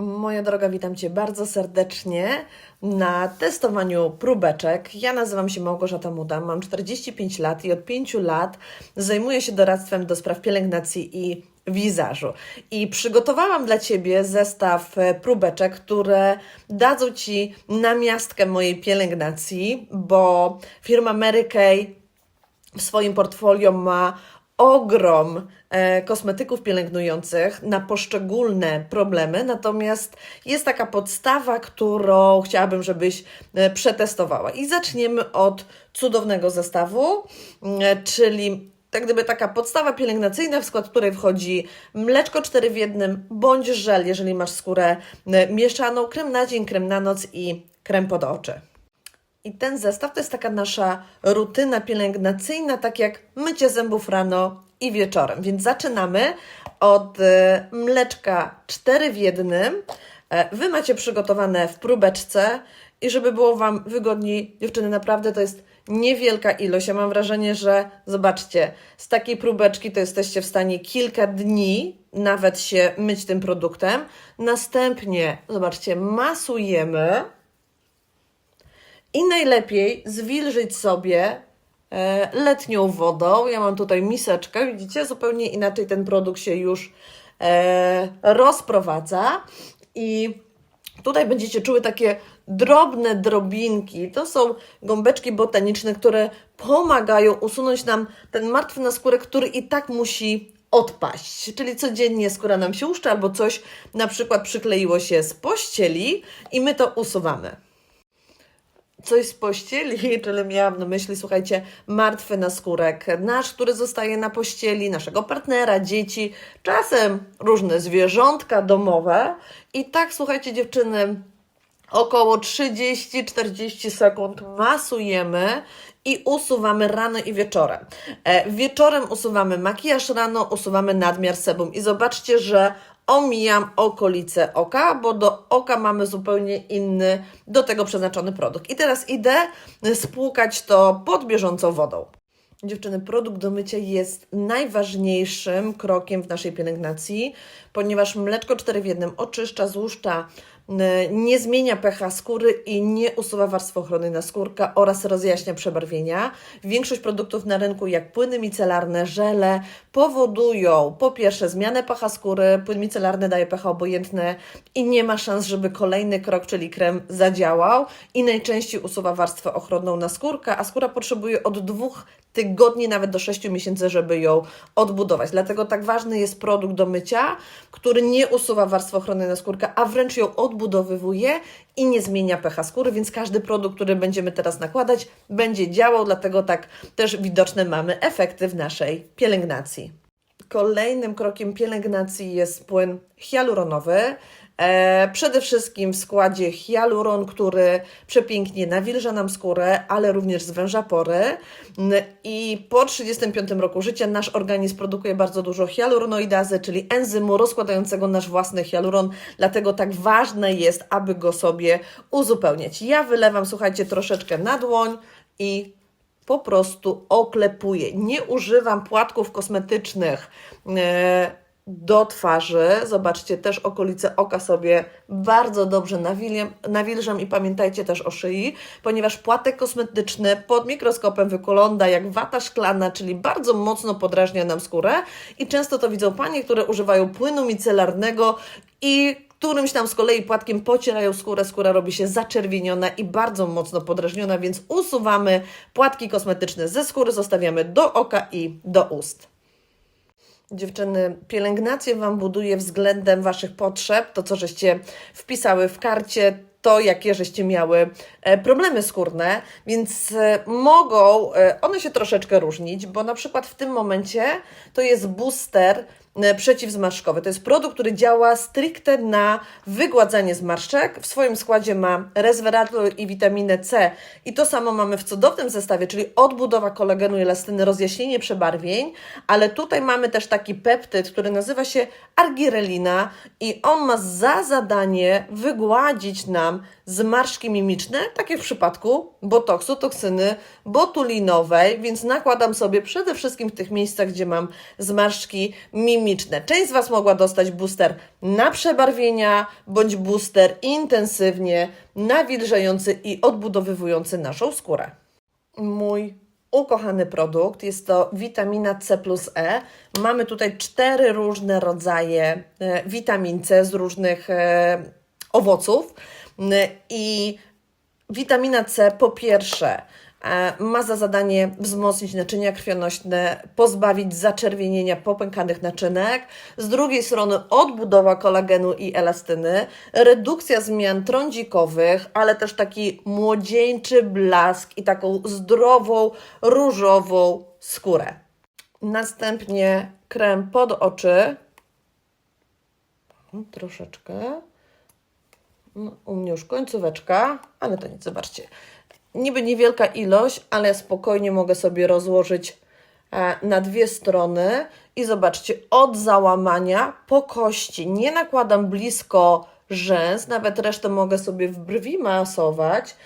Moja droga, witam Cię bardzo serdecznie na testowaniu próbeczek. Ja nazywam się Małgorzata Muda, mam 45 lat i od 5 lat zajmuję się doradztwem do spraw pielęgnacji i wizażu. I przygotowałam dla Ciebie zestaw e, próbeczek, które dadzą Ci namiastkę mojej pielęgnacji, bo firma Mary Kay w swoim portfolio ma ogrom e, kosmetyków pielęgnujących na poszczególne problemy, natomiast jest taka podstawa, którą chciałabym, żebyś e, przetestowała. I zaczniemy od cudownego zestawu, e, czyli tak gdyby taka podstawa pielęgnacyjna, w skład której wchodzi mleczko 4 w jednym, bądź żel, jeżeli masz skórę mieszaną, krem na dzień, krem na noc i krem pod oczy. I ten zestaw to jest taka nasza rutyna pielęgnacyjna, tak jak mycie zębów rano i wieczorem. Więc zaczynamy od e, mleczka 4 w jednym. E, Wy macie przygotowane w próbeczce i żeby było Wam wygodniej, dziewczyny, naprawdę to jest niewielka ilość. Ja mam wrażenie, że zobaczcie, z takiej próbeczki to jesteście w stanie kilka dni nawet się myć tym produktem. Następnie, zobaczcie, masujemy. I najlepiej zwilżyć sobie e, letnią wodą. Ja mam tutaj miseczkę, widzicie, zupełnie inaczej ten produkt się już e, rozprowadza. I tutaj będziecie czuły takie drobne drobinki. To są gąbeczki botaniczne, które pomagają usunąć nam ten martwy naskórek, który i tak musi odpaść. Czyli codziennie skóra nam się uszcza albo coś na przykład przykleiło się z pościeli i my to usuwamy coś z pościeli, czyli miałam na myśli, słuchajcie, martwy naskórek nasz, który zostaje na pościeli, naszego partnera, dzieci, czasem różne zwierzątka domowe. I tak, słuchajcie, dziewczyny, około 30-40 sekund masujemy i usuwamy rano i wieczorem. E, wieczorem usuwamy makijaż rano, usuwamy nadmiar sebum i zobaczcie, że omijam okolice oka, bo do oka mamy zupełnie inny, do tego przeznaczony produkt. I teraz idę spłukać to pod bieżącą wodą. Dziewczyny, produkt do mycia jest najważniejszym krokiem w naszej pielęgnacji, ponieważ mleczko 4 w 1 oczyszcza, złuszcza, nie zmienia pH skóry i nie usuwa warstwy ochronnej naskórka oraz rozjaśnia przebarwienia. Większość produktów na rynku, jak płyny micelarne, żele, powodują po pierwsze zmianę pH skóry, płyn micelarny daje pH obojętne i nie ma szans, żeby kolejny krok, czyli krem, zadziałał i najczęściej usuwa warstwę ochronną naskórka, a skóra potrzebuje od dwóch tygodni, nawet do 6 miesięcy, żeby ją odbudować. Dlatego tak ważny jest produkt do mycia, który nie usuwa warstwy ochronnej naskórka, a wręcz ją odbudowywuje i nie zmienia pH skóry, więc każdy produkt, który będziemy teraz nakładać, będzie działał, dlatego tak też widoczne mamy efekty w naszej pielęgnacji. Kolejnym krokiem pielęgnacji jest płyn hialuronowy. E, przede wszystkim w składzie hialuron, który przepięknie nawilża nam skórę, ale również zwęża pory. I po 35 roku życia nasz organizm produkuje bardzo dużo hialuronoidazy, czyli enzymu rozkładającego nasz własny hialuron, dlatego tak ważne jest, aby go sobie uzupełniać. Ja wylewam, słuchajcie, troszeczkę na dłoń i po prostu oklepuję. Nie używam płatków kosmetycznych e, do twarzy. Zobaczcie, też okolice oka sobie bardzo dobrze nawilżam i pamiętajcie też o szyi, ponieważ płatek kosmetyczny pod mikroskopem wygląda jak wata szklana, czyli bardzo mocno podrażnia nam skórę i często to widzą panie, które używają płynu micelarnego i którymś tam z kolei płatkiem pocierają skórę, skóra robi się zaczerwieniona i bardzo mocno podrażniona, więc usuwamy płatki kosmetyczne ze skóry, zostawiamy do oka i do ust. Dziewczyny, pielęgnację Wam buduje względem Waszych potrzeb, to co żeście wpisały w karcie, to jakie żeście miały e, problemy skórne, więc e, mogą e, one się troszeczkę różnić, bo na przykład w tym momencie to jest booster przeciwzmarszczkowy. To jest produkt, który działa stricte na wygładzanie zmarszczek. W swoim składzie ma resveratrol i witaminę C i to samo mamy w cudownym zestawie, czyli odbudowa kolagenu i elastyny, rozjaśnienie przebarwień, ale tutaj mamy też taki peptyd, który nazywa się argirelina i on ma za zadanie wygładzić nam zmarszczki mimiczne, takie w przypadku botoksu, toksyny botulinowej, więc nakładam sobie przede wszystkim w tych miejscach, gdzie mam zmarszczki mimiczne. Część z Was mogła dostać booster na przebarwienia, bądź booster intensywnie nawilżający i odbudowywujący naszą skórę. Mój ukochany produkt jest to witamina C plus E. Mamy tutaj cztery różne rodzaje e, witamin C z różnych e, owoców. I witamina C po pierwsze e, ma za zadanie wzmocnić naczynia krwionośne, pozbawić zaczerwienienia popękanych naczynek. Z drugiej strony odbudowa kolagenu i elastyny, redukcja zmian trądzikowych, ale też taki młodzieńczy blask i taką zdrową, różową skórę. Następnie krem pod oczy. Troszeczkę. No, u mnie już końcóweczka, ale to nic, zobaczcie. Niby niewielka ilość, ale spokojnie mogę sobie rozłożyć e, na dwie strony i zobaczcie, od załamania po kości. Nie nakładam blisko rzęs, nawet resztę mogę sobie w brwi masować.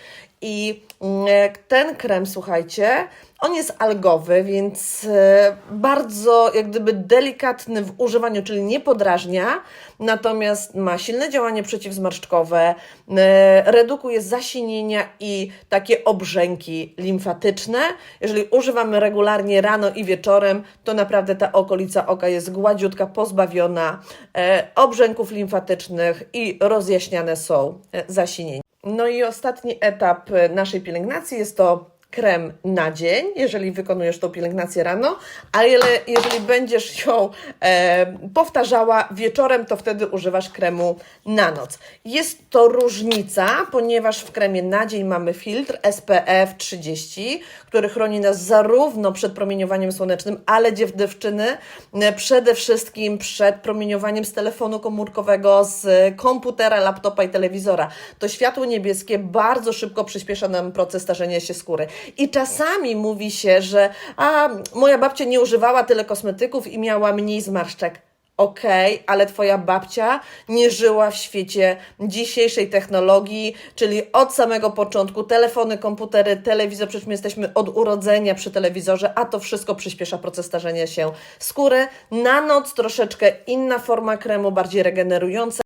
I mm, ten krem, słuchajcie, on jest algowy, więc e, bardzo jak gdyby delikatny w używaniu, czyli nie podrażnia, natomiast ma silne działanie przeciwzmarszczkowe, e, redukuje zasinienia i takie obrzęki limfatyczne. Jeżeli używamy regularnie rano i wieczorem, to naprawdę ta okolica oka jest gładziutka, pozbawiona e, obrzęków limfatycznych i rozjaśniane są e, zasinienia. No i ostatni etap e, naszej pielęgnacji jest to krem na dzień, jeżeli wykonujesz tą pielęgnację rano, ale jeżeli będziesz ją e, powtarzała wieczorem, to wtedy używasz kremu na noc. Jest to różnica, ponieważ w kremie na dzień mamy filtr SPF 30, który chroni nas zarówno przed promieniowaniem słonecznym, ale dziewczyny e, przede wszystkim przed promieniowaniem z telefonu komórkowego, z komputera, laptopa i telewizora. To światło niebieskie bardzo szybko przyspiesza nam proces starzenia się skóry. I czasami mówi się, że a, moja babcia nie używała tyle kosmetyków i miała mniej zmarszczek. Okej, ale Twoja babcia nie żyła w świecie dzisiejszej technologii, czyli od samego początku telefony, komputery, telewizor, przecież my jesteśmy od urodzenia przy telewizorze, a to wszystko przyspiesza proces starzenia się skóry. Na noc troszeczkę inna forma kremu, bardziej regenerująca.